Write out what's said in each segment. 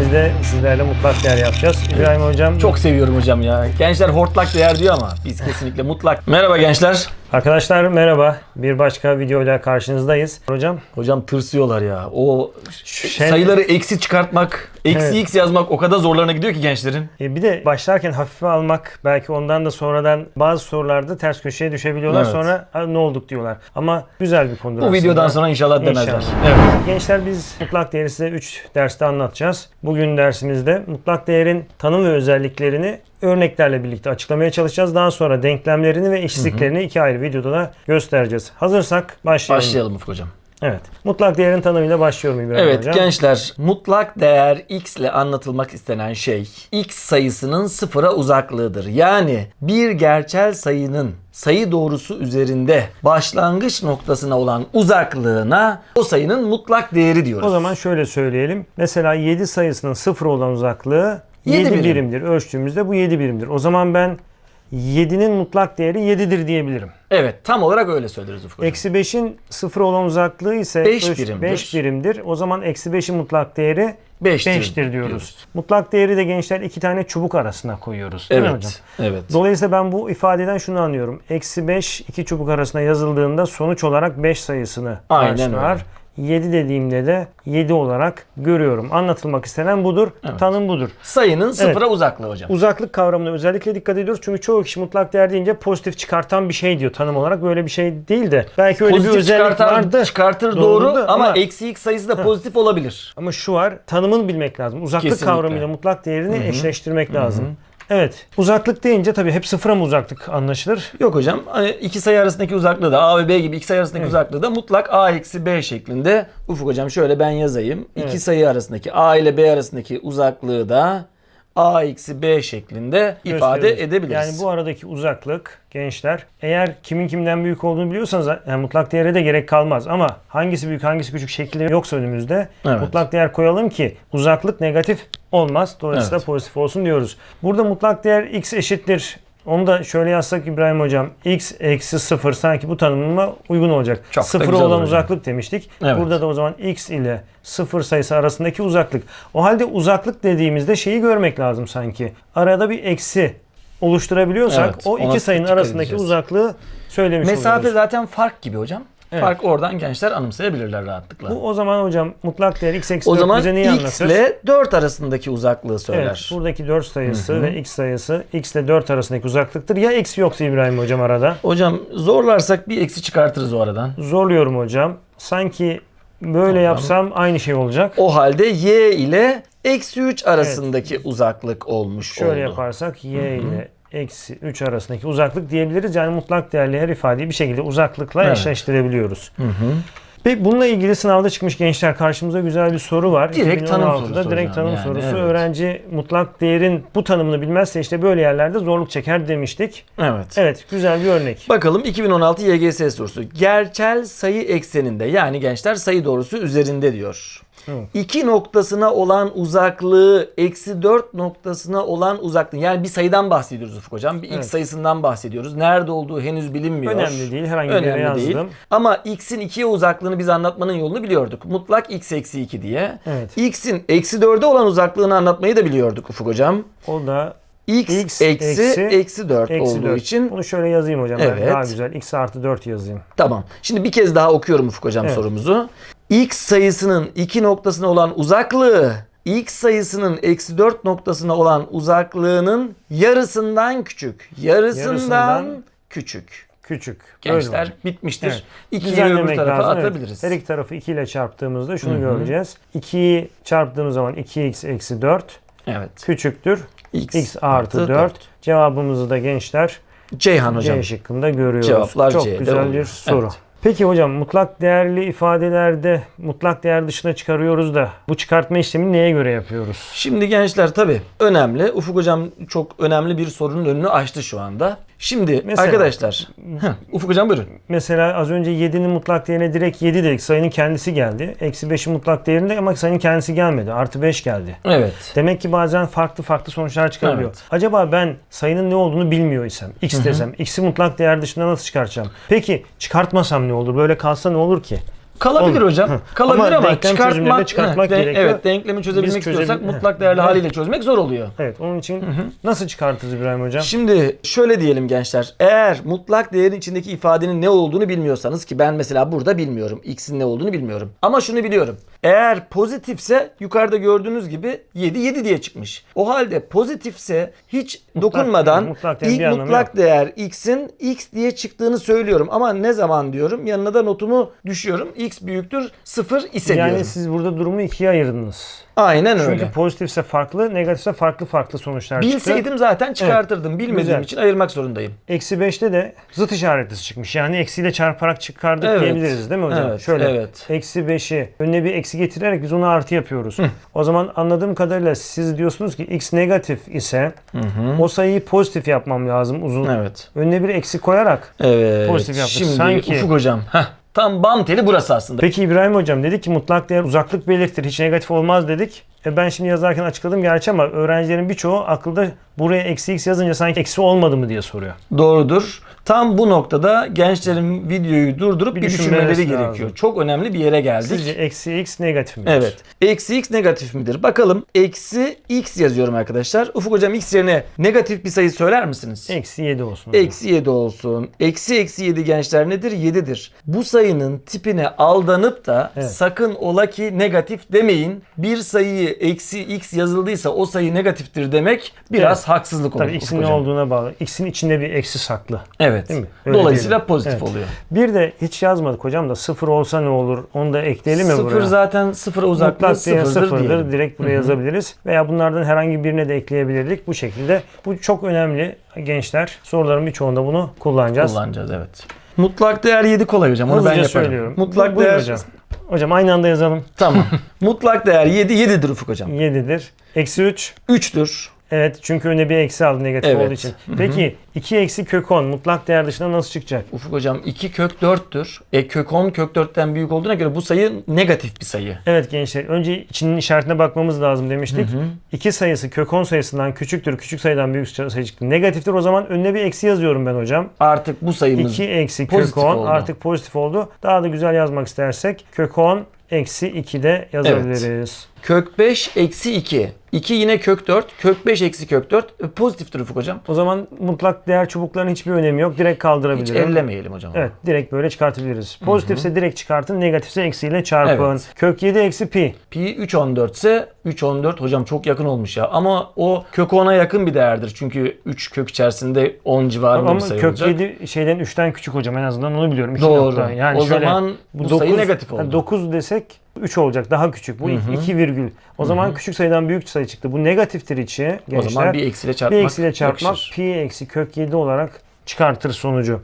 dersimizde sizlerle mutlak değer yapacağız. İbrahim hocam Çok seviyorum hocam ya. Gençler hortlak değer diyor ama biz kesinlikle mutlak. Merhaba gençler. Arkadaşlar merhaba. Bir başka videoyla karşınızdayız. Hocam Hocam tırsıyorlar ya. O Şey- sayıları eksi çıkartmak, eksi Evet. x yazmak o kadar zorlarına gidiyor ki gençlerin. e, bir de başlarken hafife almak belki ondan da sonradan bazı sorularda ters köşeye düşebiliyorlar. Evet. Sonra "Ha, ne olduk diyorlar. Ama güzel bir konudur Bu aslında. videodan sonra inşallah demezler. İnşallah. Evet. Gençler biz mutlak değeri size 3 derste anlatacağız. Bugün dersimizde mutlak değerin tanım ve özelliklerini örneklerle birlikte açıklamaya çalışacağız. Daha sonra denklemlerini ve eşitliklerini iki ayrı videoda da göstereceğiz. Hazırsak başlayalım. Başlayalım Ufuk hocam. Evet. Mutlak değerin tanımıyla başlıyorum İbrahim Evet Hocam. gençler mutlak değer x ile anlatılmak istenen şey x sayısının sıfıra uzaklığıdır. Yani bir gerçel sayının sayı doğrusu üzerinde başlangıç noktasına olan uzaklığına o sayının mutlak değeri diyoruz. O zaman şöyle söyleyelim. Mesela 7 sayısının sıfır olan uzaklığı Yedi 7 birim. birimdir. Ölçtüğümüzde bu 7 birimdir. O zaman ben 7'nin mutlak değeri 7'dir diyebilirim. Evet tam olarak öyle söyleriz Ufuk hocam. Eksi 5'in sıfır olan uzaklığı ise Beş birimdir. beş birimdir. O zaman eksi 5'in mutlak değeri Beştir 5'tir diyoruz. diyoruz. Mutlak değeri de gençler iki tane çubuk arasına koyuyoruz. Değil mi hocam? Evet. Evet. Dolayısıyla ben bu ifadeden şunu anlıyorum. Eksi 5 iki çubuk arasına yazıldığında sonuç olarak 5 sayısını Aynen karşılar. öyle. 7 dediğimde de 7 olarak görüyorum. Anlatılmak istenen budur. Tanım budur. Sayının sıfıra uzaklığı hocam. Uzaklık kavramına özellikle dikkat ediyoruz. Çünkü çoğu kişi mutlak değer deyince pozitif çıkartan bir şey diyor tanım olarak. Böyle bir şey değil de. Belki öyle bir Pozitif özellik çıkartar, vardı. çıkartır Doğru doğru, ama, ama- eksi x sayısı da pozitif olabilir. Ama şu var, tanımını bilmek lazım. Uzaklık Kesinlikle. kavramıyla mutlak değerini eşleştirmek lazım. Evet, uzaklık deyince tabii hep sıfıra mı uzaklık anlaşılır? Yok hocam. Hani iki sayı arasındaki uzaklığı da A ve B gibi iki sayı arasındaki uzaklığı da mutlak A eksi B şeklinde. Ufuk hocam şöyle ben yazayım. İki Evet. sayı arasındaki A ile B arasındaki uzaklığı da A eksi B şeklinde ifade gösteriyoruz. edebiliriz. Yani bu aradaki uzaklık gençler eğer kimin kimden büyük olduğunu biliyorsanız yani mutlak değere de gerek kalmaz. Ama hangisi büyük hangisi küçük şekli yoksa önümüzde Evet. mutlak değer koyalım ki uzaklık negatif olmaz. Dolayısıyla Evet. pozitif olsun diyoruz. Burada mutlak değer x eşittir. Onu da şöyle yazsak İbrahim Hocam. x eksi 0 sanki bu tanımıma uygun olacak. Çok Sıfıra olan hocam. uzaklık demiştik. Evet. Burada da o zaman x ile 0 sayısı arasındaki uzaklık. O halde uzaklık dediğimizde şeyi görmek lazım sanki. Arada bir eksi oluşturabiliyorsak Evet, o iki sayının arasındaki edeceğiz. uzaklığı söylemiş Mesafe oluyoruz. zaten fark gibi hocam. Evet. Fark oradan gençler anımsayabilirler rahatlıkla. Bu o zaman hocam mutlak değer x eksi o 4 zaman bize neyi x anlatır? ile 4 arasındaki uzaklığı söyler. Evet, buradaki 4 sayısı ve x sayısı x ile 4 arasındaki uzaklıktır. Ya x yoksa İbrahim hocam arada. Hocam zorlarsak bir eksi çıkartırız o aradan. Zorluyorum hocam. Sanki böyle yapsam aynı şey olacak. O halde y ile eksi 3 arasındaki uzaklık olmuş Şöyle oldu. yaparsak y ile eksi 3 arasındaki uzaklık diyebiliriz. Yani mutlak değerli her ifadeyi bir şekilde uzaklıkla Evet. eşleştirebiliyoruz. Peki bununla ilgili sınavda çıkmış gençler karşımıza güzel bir soru var. Direkt tanım 2016'da sorusu direkt tanım yani, sorusu. evet. Öğrenci mutlak değerin bu tanımını bilmezse işte böyle yerlerde zorluk çeker demiştik. Evet. Evet güzel bir örnek. Bakalım 2016 YGS sorusu. Gerçel sayı ekseninde yani gençler sayı doğrusu üzerinde diyor. Evet. 2 noktasına olan uzaklığı eksi 4 noktasına olan uzaklığı yani bir sayıdan bahsediyoruz Ufuk hocam. Bir x Evet. sayısından bahsediyoruz. Nerede olduğu henüz bilinmiyor. Önemli değil. Herhangi bir yere Önemli değil. yazdım. Ama x'in 2'ye uzaklığını biz anlatmanın yolunu biliyorduk. Mutlak x eksi 2 diye. Evet. x'in eksi 4'e olan uzaklığını anlatmayı da biliyorduk Ufuk hocam. O da x, X eksi eksi- eksi 4 eksi olduğu 4. için Bunu şöyle yazayım hocam. ben. Evet. Daha güzel. x artı 4 yazayım. Tamam. Şimdi bir kez daha okuyorum Ufuk hocam Evet. sorumuzu. X sayısının 2 noktasına olan uzaklığı X sayısının eksi 4 noktasına olan uzaklığının yarısından küçük. Yarısından, Yarısından küçük. Küçük. Gençler olacak. bitmiştir. Evet. 2'yi Düzenlemek öbür tarafa lazım. Evet. atabiliriz. Her iki tarafı 2 ile çarptığımızda şunu göreceğiz. 2'yi çarptığımız zaman 2x eksi 4 Evet. küçüktür. X, x artı 4. Cevabımızı da gençler Ceyhan hocam. C şıkkında görüyoruz. Cevaplar Çok C'de güzel bir oluyor. soru. Evet. Peki hocam mutlak değerli ifadelerde mutlak değer dışına çıkarıyoruz da bu çıkartma işlemini neye göre yapıyoruz? Şimdi gençler tabii önemli. Ufuk hocam çok önemli bir sorunun önünü açtı şu anda. Şimdi Mesela- arkadaşlar. Heh, Ufuk hocam buyurun. Mesela az önce 7'nin mutlak değerine direkt 7 dedik. Sayının kendisi geldi. Eksi 5'in mutlak değerinde ama sayının kendisi gelmedi. Artı 5 geldi. Evet. Demek ki bazen farklı farklı sonuçlar çıkabiliyor. Evet. Acaba ben sayının ne olduğunu bilmiyor isem, x desem, x'i mutlak değer dışında nasıl çıkartacağım? Peki çıkartmasam ne olur? Böyle kalsa ne olur ki? Kalabilir Olur. hocam. Hı. Kalabilir ama, denklem çıkartmak, çıkartmak Hı, gerekiyor. Evet denklemi çözebilmek Biz istiyorsak çözebil- mutlak değerli haliyle çözmek zor oluyor. Evet onun için nasıl çıkartırız İbrahim Hocam? Şimdi şöyle diyelim gençler. Eğer mutlak değerin içindeki ifadenin ne olduğunu bilmiyorsanız ki ben mesela burada bilmiyorum. X'in ne olduğunu bilmiyorum. Ama şunu biliyorum. Eğer pozitifse yukarıda gördüğünüz gibi 7 7 diye çıkmış. O halde pozitifse hiç dokunmadan mutlak ilk mutlak değer x'in x diye çıktığını söylüyorum. Ama ne zaman diyorum? Yanına da notumu düşüyorum. x büyüktür 0 ise yani diyorum. siz burada durumu ikiye ayırdınız. Aynen Çünkü öyle. pozitifse farklı, negatifse farklı farklı sonuçlar çıktı. Bilseydim zaten çıkartırdım. Bilmediğim Güzel. için ayırmak zorundayım. Eksi 5'te de zıt işaretlisi çıkmış. Yani eksiyle çarparak çıkardık Evet. diyebiliriz değil mi hocam? Evet, Şöyle evet. eksi 5'i önüne bir eksi getirerek biz onu artı yapıyoruz. O zaman anladığım kadarıyla siz diyorsunuz ki x negatif ise o sayıyı pozitif yapmam lazım uzun. Evet. Önüne bir eksi koyarak. Evet. Pozitif yaptık. Şimdi Sanki- Ufuk hocam. Heh, tam bam teli burası aslında. Peki İbrahim hocam dedi ki mutlak değer uzaklık belirtir. Hiç negatif olmaz dedik. E ben şimdi yazarken açıkladım gerçi ama öğrencilerin birçoğu akılda buraya eksi x yazınca sanki eksi olmadı mı diye soruyor. Doğrudur. Tam bu noktada gençlerin videoyu durdurup bir, Bir düşünmeleri düşünmeleri gerekiyor. lazım. Çok önemli bir yere geldik. Sizce eksi x negatif midir? Evet. Eksi x negatif midir? Bakalım. Eksi x yazıyorum arkadaşlar. Ufuk hocam x yerine negatif bir sayı söyler misiniz? Eksi 7 olsun. hocam. Eksi 7 olsun. Eksi eksi 7 gençler nedir? 7'dir. Bu sayının tipine aldanıp da Evet. sakın ola ki negatif demeyin. Bir sayıyı eksi x yazıldıysa o sayı negatiftir demek biraz Evet. haksızlık olur. Tabii x'in ne olduğuna bağlı. X'in içinde bir eksi saklı. Evet. Değil mi? Öyle Dolayısıyla diyelim. pozitif Evet. oluyor. Bir de hiç yazmadık hocam da sıfır olsa ne olur? Onu da ekleyelim mi Sıfır buraya? zaten sıfıra değer sıfırdır, sıfırdır. diyelim. Direkt buraya yazabiliriz. Veya bunlardan herhangi birine de ekleyebilirdik. Bu şekilde. Bu çok önemli gençler. Soruların birçoğunda bunu kullanacağız. Kullanacağız evet. Mutlak değer 7 kolay hocam. Onu Hızlıca ben yaparım. söylüyorum. Mutlak Buyurun değer hocam. Hocam aynı anda yazalım. Tamam. Mutlak değer 7 7'dir Ufuk hocam. 7'dir. Eksi 3. 3'tür. Evet çünkü önüne bir eksi aldı negatif Evet. olduğu için. Peki 2 eksi kök 10 mutlak değer dışında nasıl çıkacak? Ufuk hocam 2 kök 4'tür. E kök 10 kök 4'ten büyük olduğuna göre bu sayı negatif bir sayı. Evet gençler önce içinin işaretine bakmamız lazım demiştik. 2 sayısı kök 10 sayısından küçüktür. Küçük sayıdan büyük sayı çıktı. Negatiftir o zaman önüne bir eksi yazıyorum ben hocam. Artık bu sayımız 2 eksi kök pozitif 10 oldu. artık pozitif oldu. Daha da güzel yazmak istersek kök 10 eksi 2 de yazabiliriz. Kök 5 eksi 2. 2 yine kök 4. Kök 5 eksi kök 4. E, pozitiftir Ufuk hocam. O zaman mutlak değer çubuklarının hiçbir önemi yok. Direkt Hiç kaldırabilirim. ellemeyelim hocam. Evet direkt böyle çıkartabiliriz. Pozitifse direkt çıkartın, negatifse eksiyle çarpın. Evet. Kök 7 eksi pi. Pi 3 14 ise 3 14 hocam çok yakın olmuş ya. Ama o kök 10'a yakın bir değerdir. Çünkü 3 kök içerisinde 10 civarında bir Ama sayı kök olacak. 7 şeyden 3'ten küçük hocam en azından onu biliyorum. Doğru. nokta. Yani o şöyle, zaman bu, sayı negatif oldu. 9 desek 3 olacak daha küçük. Bu 2 virgül. O zaman küçük sayıdan büyük sayı çıktı. Bu negatiftir içi gençler. o zaman bir eksiyle bir çarpmak eksiyle çarpmak yakışır. pi eksi kök 7 olarak çıkartır sonucu.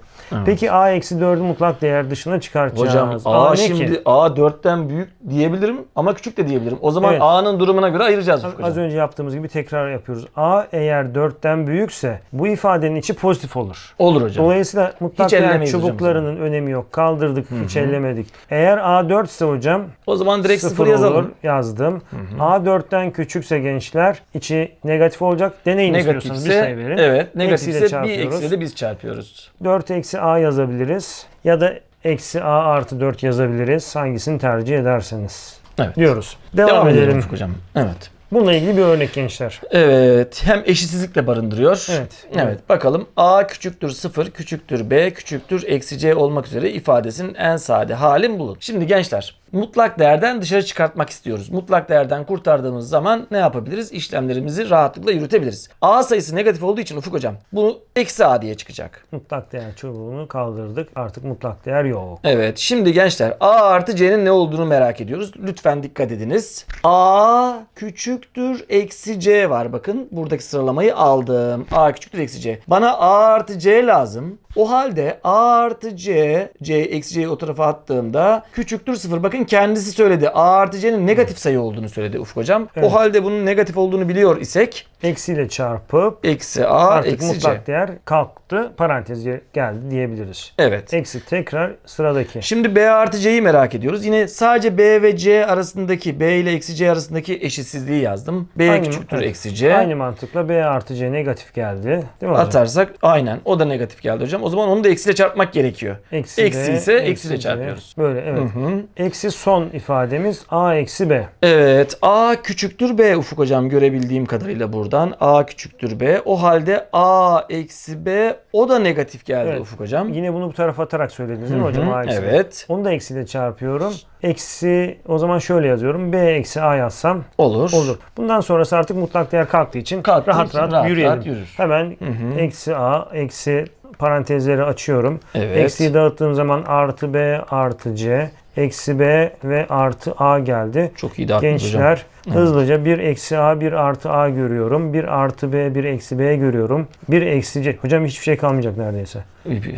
Peki a eksi 4'ü mutlak değer dışına çıkartacağız. Hocam A, ne şimdi ki? A 4'ten büyük diyebilirim ama küçük de diyebilirim. O zaman Evet. A'nın durumuna göre ayıracağız Az hocam. önce yaptığımız gibi tekrar yapıyoruz. A eğer 4'ten büyükse bu ifadenin içi pozitif olur. Olur hocam. Dolayısıyla mutlak Hiç değer ellemeyiz hocam çubuklarının önemi yok. Kaldırdık, hiç ellemedik. Eğer A4 ise hocam O zaman direkt 0 sıfır yazalım. olur. Yazdım. A4'ten küçükse gençler içi negatif olacak. Deneyin istiyorsanız bir sayı verin. evet negatifse bir çarpıyoruz. eksiyle biz çarpıyoruz. 4 eksi A yazabiliriz. Ya da eksi A artı 4 yazabiliriz. Hangisini tercih ederseniz. Evet. Diyoruz. Devam, Devam edelim edelim. Hocam. Evet. Bununla ilgili bir örnek gençler. Evet. Hem eşitsizlik de barındırıyor. Evet. Evet. Bakalım A küçüktür 0, küçüktür B, küçüktür eksi C olmak üzere ifadesinin en sade halin bulun. Şimdi gençler mutlak değerden dışarı çıkartmak istiyoruz. Mutlak değerden kurtardığımız zaman ne yapabiliriz? İşlemlerimizi rahatlıkla yürütebiliriz. A sayısı negatif olduğu için Ufuk hocam bunu eksi A diye çıkacak. Mutlak değer çubuğunu kaldırdık. Artık mutlak değer yok. Evet şimdi gençler A artı C'nin ne olduğunu merak ediyoruz. Lütfen dikkat ediniz. A küçüktür eksi C var bakın. Buradaki sıralamayı aldım. A küçüktür eksi C. Bana A artı C lazım. O halde A artı C, C eksi C'yi o tarafa attığımda küçüktür 0. Bakın bakın kendisi söyledi. A artı C'nin negatif sayı olduğunu söyledi Ufuk hocam. Evet. O halde bunun negatif olduğunu biliyor isek Eksiyle çarpıp eksi A artık eksi C. mutlak değer kalktı. Paranteze geldi diyebiliriz. Evet. Eksi tekrar sıradaki. Şimdi B artı C'yi merak ediyoruz. Yine sadece B ve C arasındaki B ile eksi C arasındaki eşitsizliği yazdım. B Aynı- küçüktür evet. eksi C. Aynı mantıkla B artı C negatif geldi. Değil mi hocam? Atarsak aynen o da negatif geldi hocam. O zaman onu da eksiyle çarpmak gerekiyor. Eksi, Eksi ise eksiyle C. çarpıyoruz. Böyle evet. Hı hı. Eksi son ifademiz A eksi B. Evet A küçüktür B Ufuk hocam görebildiğim kadarıyla buradan. A küçüktür B. O halde A eksi B o da negatif geldi Evet. Ufuk hocam. Yine bunu bu tarafa atarak söylediniz değil mi Hı hocam? hı, A eksi B. Evet Onu da eksiyle çarpıyorum. Eksi o zaman şöyle yazıyorum. B eksi A yazsam olur. olur. Bundan sonrası artık mutlak değer kalktığı için Kalktığı rahat için rahat, rahat yürüyelim. rahat yürür. Hemen hı. eksi A eksi parantezleri açıyorum. Evet. Eksiyi dağıttığım zaman artı B artı C. Eksi B ve artı A geldi. Çok iyi hocam. Gençler hızlıca bir eksi A bir artı A görüyorum. Bir artı B bir eksi B görüyorum. Bir eksi C. Hocam hiçbir şey kalmayacak neredeyse.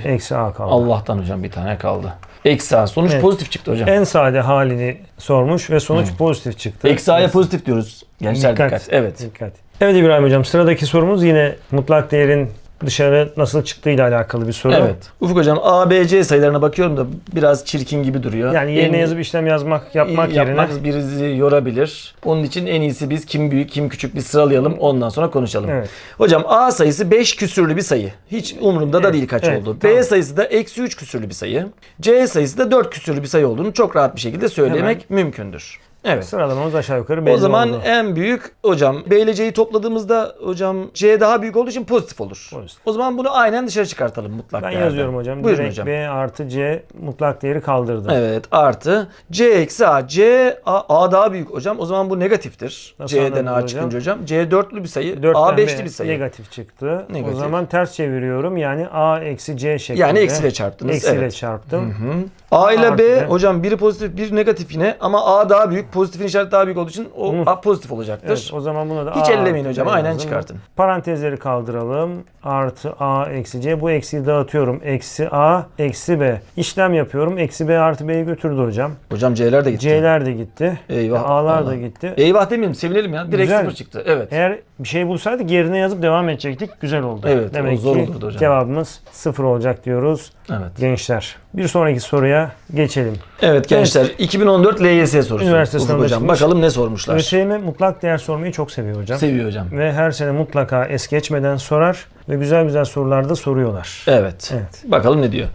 Eksi A kaldı. Allah'tan hocam bir tane kaldı. Eksi A. Sonuç Evet. pozitif çıktı hocam. En sade halini sormuş ve sonuç pozitif çıktı. Eksi A'ya pozitif diyoruz. Gençler dikkat. Evet. Dikkat. Evet İbrahim Hocam sıradaki sorumuz yine mutlak değerin dışarı nasıl çıktığıyla alakalı bir soru. Evet. Ufuk hocam A, B, C sayılarına bakıyorum da biraz çirkin gibi duruyor. Yani yerine En- yazıp işlem yazmak yapmak yerine yapmak birisi yorabilir. Onun için en iyisi biz kim büyük kim küçük bir sıralayalım ondan sonra konuşalım. Evet. Hocam A sayısı 5 küsürlü bir sayı. Hiç umurumda da Evet, değil kaç evet, oldu. tamam. B sayısı da eksi 3 küsürlü bir sayı. C sayısı da 4 küsürlü bir sayı olduğunu çok rahat bir şekilde söylemek mümkündür. Evet. sıralamamız aşağı yukarı belli O zaman oldu. en büyük hocam B ile C'yi topladığımızda hocam C daha büyük olduğu için pozitif olur. Pozitif. O zaman bunu aynen dışarı çıkartalım mutlak ben değerden. yazıyorum hocam. Buyurun Direkt hocam. B artı C mutlak değeri kaldırdı. Evet artı C eksi A. C A, A daha büyük hocam. O zaman bu negatiftir. Nasıl C'den A çıkınca hocam. C dörtlü bir sayı. Dörtten A B beşli bir sayı. Negatif çıktı. Negatif. O zaman ters çeviriyorum. Yani A eksi C şeklinde. Yani eksiyle çarptınız. Eksiyle evet. çarptım. A ile Artı B B. hocam biri pozitif bir negatif yine ama A daha büyük. Pozitifin işareti daha büyük olduğu için o Bunu- A pozitif olacaktır. Evet, o zaman buna da Hiç A ellemeyin artı hocam, B aynen yazdım. çıkartın. Parantezleri kaldıralım. Artı A eksi C. Bu eksiyi dağıtıyorum. Eksi A eksi B. İşlem yapıyorum. Eksi B artı B'yi götürdü hocam. Hocam C'ler de gitti. C'ler de gitti. Eyvah. A'lar da Allah. gitti. Eyvah demeyelim sevinelim ya. Direkt Güzel. sıfır çıktı. Evet. Eğer bir şey bulsaydık yerine yazıp devam edecektik. Güzel oldu. Evet, o Demek zor ki olurdu hocam. cevabımız sıfır olacak diyoruz Evet. gençler. Bir sonraki soruya geçelim. Evet gençler 2014 LYS sorusu. Üniversite Ufuk sınavına hocam çıkmış. bakalım ne sormuşlar. ÖSYM mutlak değer sormayı çok seviyor hocam. Seviyor hocam. Ve her sene mutlaka es geçmeden sorar ve güzel güzel sorular da soruyorlar. Evet. Evet. Bakalım ne diyor.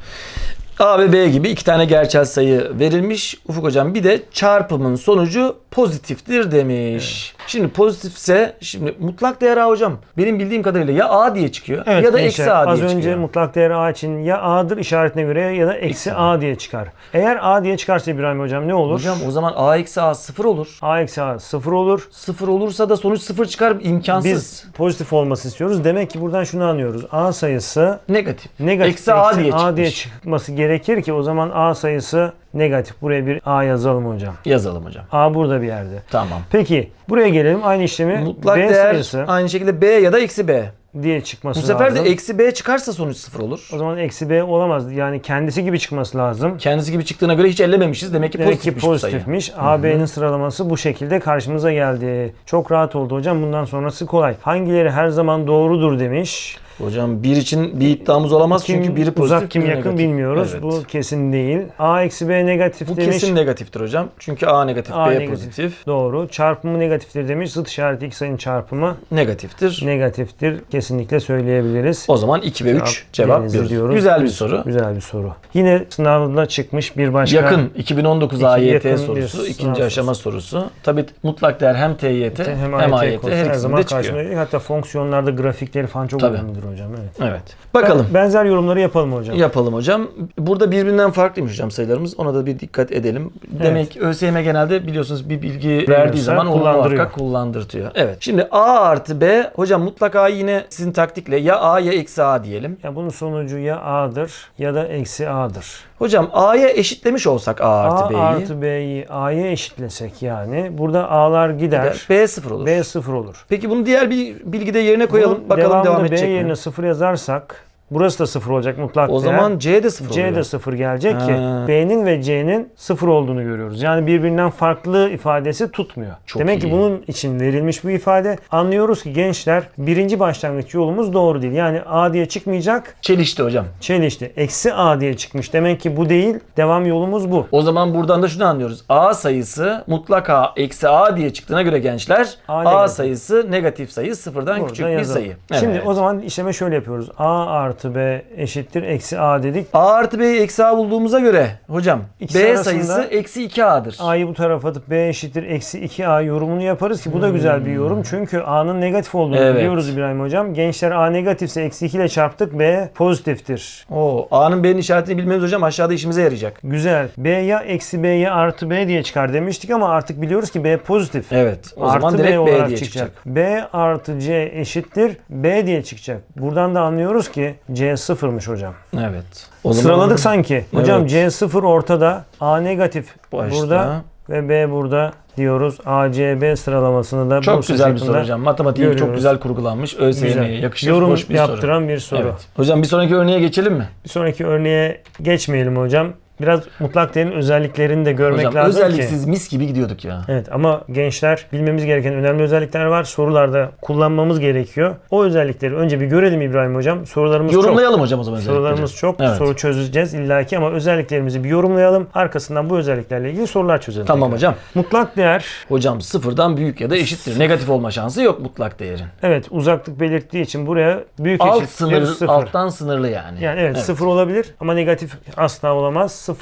A ve B gibi iki tane gerçel sayı verilmiş. Ufuk hocam bir de çarpımın sonucu pozitiftir demiş. Şimdi pozitifse şimdi mutlak değer A hocam. Benim bildiğim kadarıyla ya A diye çıkıyor Evet ya da eksi A diye az önce çıkıyor. mutlak değer A için ya A'dır işaretine göre ya da eksi A diye çıkar. Eğer A diye çıkarsa İbrahim hocam ne olur? Hocam o zaman A eksi A sıfır olur. A eksi A sıfır olur. Sıfır olursa da sonuç sıfır çıkar imkansız. Biz pozitif olması istiyoruz. Demek ki buradan şunu anlıyoruz. A sayısı Negatif. negatif Eksi A diye A diye çıkması gerekir ki o zaman A sayısı negatif. Buraya bir A yazalım hocam. Yazalım hocam. A burada bir yerde. Tamam. Peki buraya gelelim. Aynı işlemi Mutlak B değer sayısı aynı şekilde B ya da eksi B. diye çıkması Bu sefer lazım. de eksi B çıkarsa sonuç sıfır olur. o zaman eksi B olamaz. Yani kendisi gibi çıkması lazım. Kendisi gibi çıktığına göre hiç ellememişiz. Demek ki Demek ki pozitifmiş bu sayı. pozitifmiş. A, B'nin sıralaması bu şekilde karşımıza geldi. Çok rahat oldu hocam. Bundan sonrası kolay. Hangileri her zaman doğrudur demiş. Hocam bir için bir iddiamız olamaz Kim çünkü biri pozitif uzak kim yakın negatif. bilmiyoruz. Evet. Bu kesin değil. A eksi B negatif Bu demiş. kesin negatiftir hocam. Çünkü A negatif, A B negatif. pozitif. Doğru. Çarpımı negatiftir demiş. Zıt işareti iki sayının çarpımı Negatiftir. negatiftir. Kesinlikle söyleyebiliriz. O zaman 2 ve 3 cevap Denizi diyoruz. Güzel bir soru. Güzel bir soru. Yine sınavda çıkmış bir başka Yakın 2019 İki AYT yakın sorusu, ikinci sorusu. aşama sorusu. Tabi mutlak değer hem TYT hem, hem AYT, AYT, her her zaman ikisinde çıkıyor. Hatta fonksiyonlarda grafikleri falan çok Tabii. Önemlidir hocam. Evet. Evet. Bakalım. Benzer yorumları yapalım hocam. Yapalım hocam. Burada birbirinden farklıymış hocam sayılarımız. Ona da bir dikkat edelim. Demek ÖSYM genelde biliyorsunuz bir bilgi verdiği zaman onu kullandırıyor. muhakkak kullandırtıyor. Evet. Şimdi A artı B hocam mutlaka yine sizin taktikle ya A ya eksi A diyelim. Ya bunun sonucu ya A'dır ya da eksi A'dır. Hocam A'ya eşitlemiş olsak A artı A B'yi artı B'yi A'ya eşitlesek yani burada A'lar gider. B sıfır olur. B sıfır olur. Peki bunu diğer bir bilgide yerine koyalım. Bunun Bakalım devam B edecek mi? yerine sıfır yazarsak Burası da 0 olacak mutlak O değer. zaman C de sıfır C oluyor. de 0 gelecek ki Ha. B'nin ve C'nin 0 olduğunu görüyoruz. Yani birbirinden farklı ifadesi tutmuyor. Çok Demek ki iyi. bunun için verilmiş bu ifade. Anlıyoruz ki gençler birinci başlangıç yolumuz doğru değil. Yani A diye çıkmayacak Çelişti hocam. çelişti. Eksi A diye çıkmış. Demek ki bu değil. Devam yolumuz bu. O zaman buradan da şunu anlıyoruz. A sayısı mutlaka eksi A diye çıktığına göre gençler A A, negatif. sayısı negatif sayı sıfırdan Burada küçük bir yazalım. sayı. Şimdi Evet. o zaman işleme şöyle yapıyoruz. A artı B eşittir eksi A dedik. A artı B'yi eksi A bulduğumuza göre hocam İkisi B arasında- sayısı eksi 2A'dır. A'yı bu tarafa atıp B eşittir eksi 2A yorumunu yaparız ki bu da güzel bir yorum. Çünkü A'nın negatif olduğunu Hmm. Evet. biliyoruz İbrahim Hocam. Gençler A negatifse eksi 2 ile çarptık B pozitiftir. Oo, A'nın B'nin işaretini bilmemiz hocam aşağıda işimize yarayacak. Güzel. B ya eksi B ya artı B diye çıkar demiştik ama artık biliyoruz ki B pozitif. Evet. O artı zaman B direkt B, olarak diye çıkacak. çıkacak. B artı C eşittir B diye çıkacak. Buradan da anlıyoruz ki C sıfırmış hocam. Evet. O Sıraladık sanki. Hocam Evet. C sıfır ortada. A negatif Başta. burada ve B burada diyoruz. A, C, B sıralamasını da Çok güzel bir soru hocam. Matematiği çok güzel kurgulanmış. ÖSYM'ye yakışır. Yorum hoş bir soru. yaptıran bir soru. Evet. Hocam bir sonraki örneğe geçelim mi? Bir sonraki örneğe geçmeyelim hocam. Biraz mutlak değerin özelliklerini de görmek Hocam lazım ki. özelliksiz mis gibi gidiyorduk ya. Evet ama gençler bilmemiz gereken önemli özellikler var. Sorularda kullanmamız gerekiyor. O özellikleri önce bir görelim İbrahim hocam. Sorularımız çok. Yorumlayalım hocam o zaman. Sorularımız çok. Evet. Soru çözeceğiz illaki ama özelliklerimizi bir yorumlayalım. Arkasından bu özelliklerle ilgili sorular çözelim. Tamam tekrar. hocam. Mutlak değer Hocam sıfırdan büyük ya da eşittir. Negatif olma şansı yok mutlak değerin. evet uzaklık belirttiği için buraya büyük Alt eşittir sınır, sıfır. alttan sınırlı yani. Yani evet, sıfır olabilir ama negatif asla olamaz. Sıfır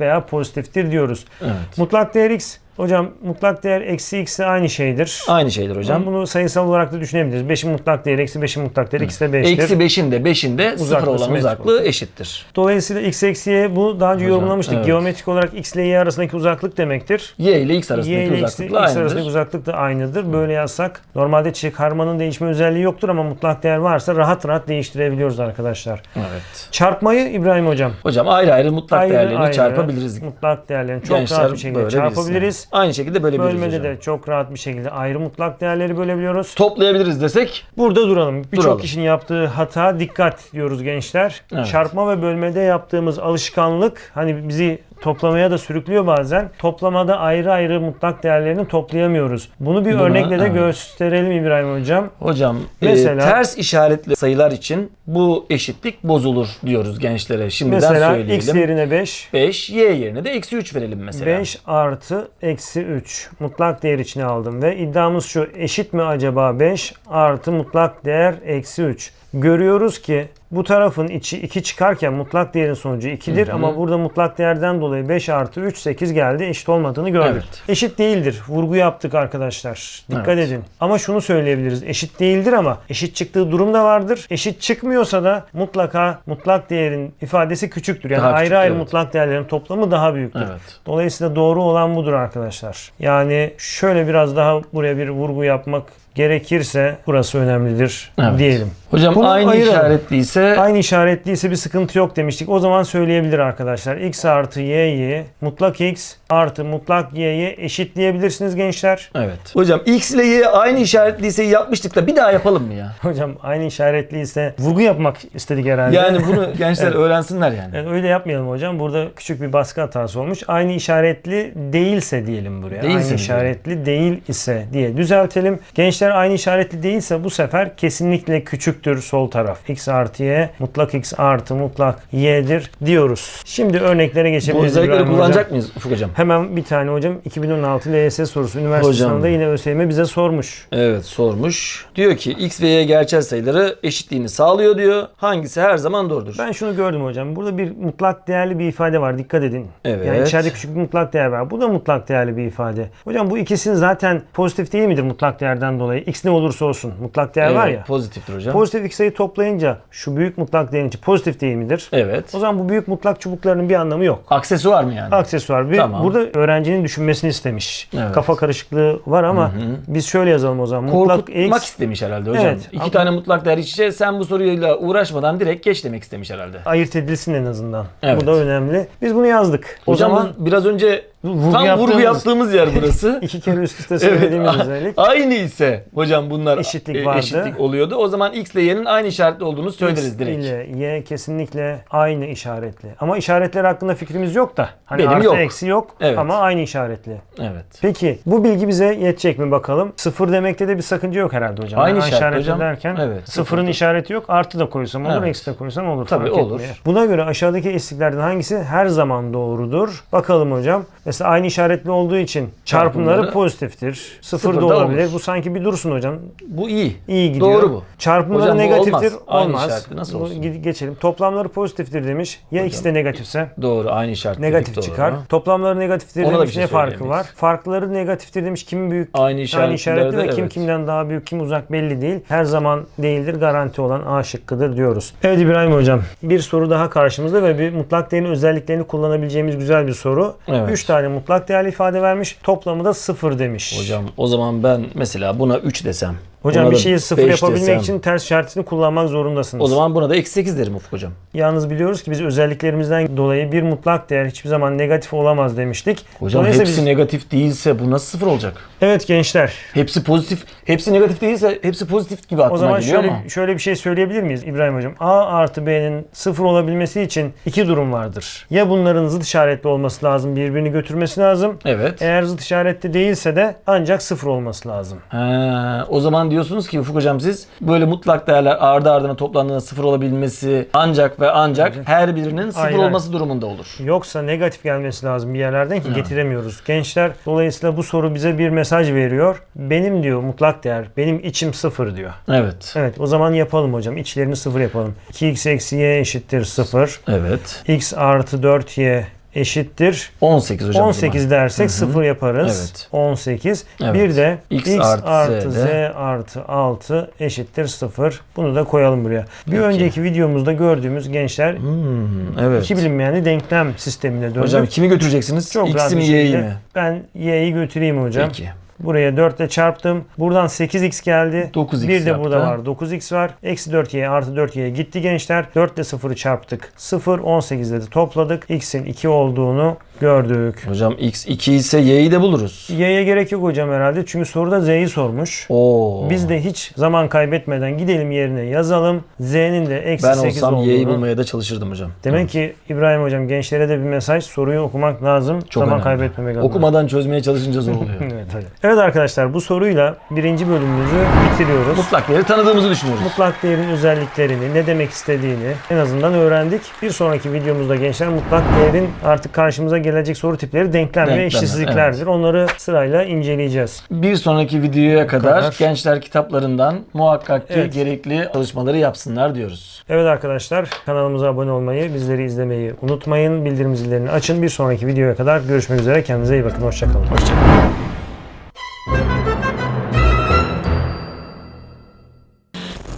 veya pozitiftir diyoruz. Evet. Mutlak değer x. Hocam mutlak değer eksi x de aynı şeydir. Aynı şeydir hocam. Hocam bunu sayısal olarak da düşünebiliriz. 5'in mutlak değeri eksi 5'in mutlak değeri x de 5'tir. Eksi 5'in de 5'in de sıfır Uzaklığı olan simetrik uzaklığı eşittir. Dolayısıyla x eksi y bu daha önce Hocam, yorumlamıştık. evet. Geometrik olarak x ile y arasındaki uzaklık demektir. Y ile x y arasındaki ile x, uzaklıkla x arasındaki aynıdır. uzaklık da aynıdır. Böyle yazsak normalde çıkarmanın değişme özelliği yoktur ama mutlak değer varsa rahat rahat değiştirebiliyoruz arkadaşlar. Evet. Çarpmayı İbrahim hocam. Hocam ayrı ayrı mutlak Ayrı değerlerini ayrı çarpabiliriz. Mutlak değerlerini çok Gençler rahat bir şekilde böyle çarpabiliriz. Aynı şekilde bölebiliriz Bölmede hocam. de çok rahat bir şekilde ayrı mutlak değerleri bölebiliyoruz. Toplayabiliriz desek Burada duralım. Birçok Duralım. kişinin yaptığı hata dikkat diyoruz gençler. Evet. Çarpma ve bölmede yaptığımız alışkanlık hani bizi toplamaya da sürüklüyor bazen. Toplamada ayrı ayrı mutlak değerlerini toplayamıyoruz. Bunu bir Buna, örnekle de evet. gösterelim İbrahim hocam. hocam e, Mesela- ters işaretli sayılar için bu eşitlik bozulur diyoruz gençlere. Şimdiden Mesela söyleyelim. x yerine 5, 5, y yerine de eksi 3 verelim mesela. 5 artı eksi 3 mutlak değer içine aldım ve iddiamız şu eşit mi acaba 5 artı mutlak değer eksi 3. Görüyoruz ki bu tarafın içi 2 çıkarken mutlak değerin sonucu 2'dir ama burada mutlak değerden dolayı 5 artı 3 8 geldi eşit olmadığını gördük. Evet. Eşit değildir. Vurgu yaptık arkadaşlar. Dikkat Evet. edin. Ama şunu söyleyebiliriz. Eşit değildir ama eşit çıktığı durum da vardır. Eşit çıkmıyorsa da mutlaka mutlak değerin ifadesi küçüktür. Yani Daha ayrı küçük, ayrı evet. mutlak değerlerin toplamı daha büyüktür. Evet. Dolayısıyla doğru olan budur arkadaşlar. Yani şöyle biraz daha buraya bir vurgu yapmak gerekirse burası önemlidir Evet. diyelim. Hocam Bunu aynı ayıralım. işaretliyse Aynı işaretliyse bir sıkıntı yok demiştik. O zaman söyleyebilir arkadaşlar. x artı y'yi mutlak x artı mutlak y'ye eşitleyebilirsiniz gençler. Evet. Hocam x ile y aynı işaretliyse yapmıştık da bir daha yapalım mı ya? Hocam aynı işaretliyse vurgu yapmak istedik herhalde. Yani bunu gençler öğrensinler yani. Evet, öyle yapmayalım hocam. Burada küçük bir baskı hatası olmuş. Aynı işaretli değilse diyelim buraya. Değilse aynı mi işaretli değil ise diye düzeltelim. Gençler aynı işaretli değilse bu sefer kesinlikle küçüktür sol taraf. x artı y mutlak x artı mutlak y'dir diyoruz. Şimdi örneklere Bu geçebiliriz. özellikleri İbrahim kullanacak hocam. mıyız Ufuk hocam? Hemen bir tane hocam 2016 LYS sorusu. Üniversite Hocam. sınavında yine ÖSYM bize sormuş. Evet sormuş. Diyor ki x ve y gerçel sayıları eşitliğini sağlıyor diyor. Hangisi her zaman doğrudur? Ben şunu gördüm hocam. Burada bir mutlak değerli bir ifade var. Dikkat edin. Evet. Yani içeride küçük bir mutlak değer var. Bu da mutlak değerli bir ifade. Hocam bu ikisinin zaten pozitif değil midir mutlak değerden dolayı? X ne olursa olsun. Mutlak değer var Evet, ya. Pozitiftir hocam. Pozitif x sayı toplayınca şu büyük mutlak değerin içi pozitif değil midir? evet. O zaman bu büyük mutlak çubuklarının bir anlamı yok. Aksesuar mı yani? Aksesuar. Bir, Tamam. Burada öğrencinin düşünmesini istemiş. Evet. Kafa karışıklığı var ama biz şöyle yazalım o zaman. Mutlak Korkutmak x istemiş herhalde hocam. Evet. İki Ama- tane mutlak değer iç içe sen bu soruyla uğraşmadan direkt geç demek istemiş herhalde. ayırt edilsin en azından. Evet. Bu da önemli. Biz bunu yazdık. O Hocam zaman biraz önce Vurgu Tam vurgu yaptığımız- yaptığımız yer burası. İki kere üst üste söylediğimiz a- özellik. Aynı ise hocam bunlar Eşitlik e, vardı. eşitlik oluyordu. O zaman x ile y'nin aynı işaretli olduğunu söyleriz X direkt. ile Y kesinlikle aynı işaretli. Ama işaretler hakkında fikrimiz yok da. Hani Benim artı yok. eksi yok Evet. ama aynı işaretli. Evet. Peki bu bilgi bize yetecek mi bakalım? Sıfır demekte de bir sakınca yok herhalde hocam. Aynı Yani işaret hocam. derken Evet, sıfırın sıfır. işareti yok. Artı da koysam olur, Evet. eksi de koysam olur. Tabii, olur. etmiyor. Buna göre aşağıdaki eşliklerden hangisi her zaman doğrudur? Bakalım hocam. Mesela aynı işaretli olduğu için çarpımları, Çarpımları pozitiftir. Sıfır da sıfırda olabilir. olur. Bu sanki bir dursun hocam. Bu iyi. İyi gidiyor. Doğru bu. Çarpımları Hocam bu negatiftir. olmaz. Aynı Olmaz. işaretli nasıl Bu- olsun? ge- Geçelim. Toplamları pozitiftir demiş. Ya x de negatifse Doğru. Aynı işaret. negatif doğru. çıkar. Toplamları negatiftir Ona da demiş. şey ne farkı var? Farkları negatiftir demiş. Kim büyük? Aynı Aynı işaretlerde işaretli ve kim evet. kimden daha büyük, kim uzak belli değil. Her zaman değildir. Garanti olan A şıkkıdır diyoruz. Evet İbrahim hocam. Bir soru daha karşımızda ve bir mutlak değerin özelliklerini kullanabileceğimiz güzel bir soru. Evet. 3 tane mutlak değerli ifade vermiş. Toplamı da 0 demiş. Hocam o zaman ben mesela buna 3 desem. Hocam buna bir şeyi sıfır yapabilmek desem, için ters işaretini kullanmak zorundasınız. o zaman buna da eksi 8 derim Ufuk hocam. Yalnız biliyoruz ki biz özelliklerimizden dolayı bir mutlak değer hiçbir zaman negatif olamaz demiştik. Hocam Dolayısıyla hepsi biz- negatif değilse bu nasıl sıfır olacak? Evet gençler. Hepsi pozitif. Hepsi negatif değilse hepsi pozitif gibi aklıma O zaman geliyor şöyle ama. şöyle bir şey söyleyebilir miyiz İbrahim hocam? A artı B'nin sıfır olabilmesi için iki durum vardır. Ya bunların zıt işaretli olması lazım, birbirini götürmesi lazım. Evet. Eğer zıt işaretli değilse de ancak sıfır olması lazım. Ha, o zaman diyorsunuz ki Ufuk hocam siz böyle mutlak değerler ardı ardına toplandığında sıfır olabilmesi ancak ve ancak her birinin sıfır Aynen. olması durumunda olur. Yoksa negatif gelmesi lazım bir yerlerden ki getiremiyoruz. Gençler dolayısıyla bu soru bize bir mesaj veriyor. Benim diyor mutlak değer, benim içim sıfır diyor. Evet. Evet o zaman yapalım hocam. İçlerini sıfır yapalım. 2x eksi y eşittir sıfır. Evet. x artı 4y eşittir 18 hocam. o 18 dersek 0 yaparız. Evet. 18. Evet. Bir de X x, artı artı, Z z, artı 6 eşittir 0. Bunu da koyalım buraya. Bir Peki. önceki videomuzda gördüğümüz gençler. Hmm, evet. iki bilinmeyeni denklem sistemine döndük. Hocam kimi götüreceksiniz? Çok X'i mi Y'yi mi? Ben y'yi götüreyim hocam. Peki. Buraya 4 ile çarptım. Buradan 8x geldi. 9x bir de yaptı. burada var 9x var. Eksi 4y artı 4y gitti gençler. 4 ile 0'ı çarptık. 0, 18 ile de topladık. x'in 2 olduğunu gördük. Hocam X 2 ise Y'yi de buluruz. Y'ye gerek yok hocam herhalde. Çünkü soruda Z'yi sormuş. Oo. Biz de hiç zaman kaybetmeden gidelim yerine yazalım. Z'nin de eksi ben 8 olsam olduğunu. Y'yi bulmaya da çalışırdım hocam. Demek ki İbrahim hocam gençlere de bir mesaj. Soruyu okumak lazım. Çok zaman önemli. kaybetmemek adına. Okumadan çözmeye çalışınca zor oluyor. Evet, öyle. evet arkadaşlar bu soruyla birinci bölümümüzü bitiriyoruz. Mutlak değeri tanıdığımızı düşünüyoruz. Mutlak değerin özelliklerini, ne demek istediğini en azından öğrendik. Bir sonraki videomuzda gençler mutlak değerin artık karşımıza gelecek soru tipleri denklem ve Denklemler, eşitsizliklerdir. Onları sırayla inceleyeceğiz. Bir sonraki videoya kadar, kadar. gençler kitaplarından muhakkak ki Evet. gerekli çalışmaları yapsınlar diyoruz. Evet arkadaşlar kanalımıza abone olmayı, bizleri izlemeyi unutmayın. Bildirim zillerini açın. Bir sonraki videoya kadar görüşmek üzere. Kendinize iyi bakın. Hoşçakalın. Hoşçakalın.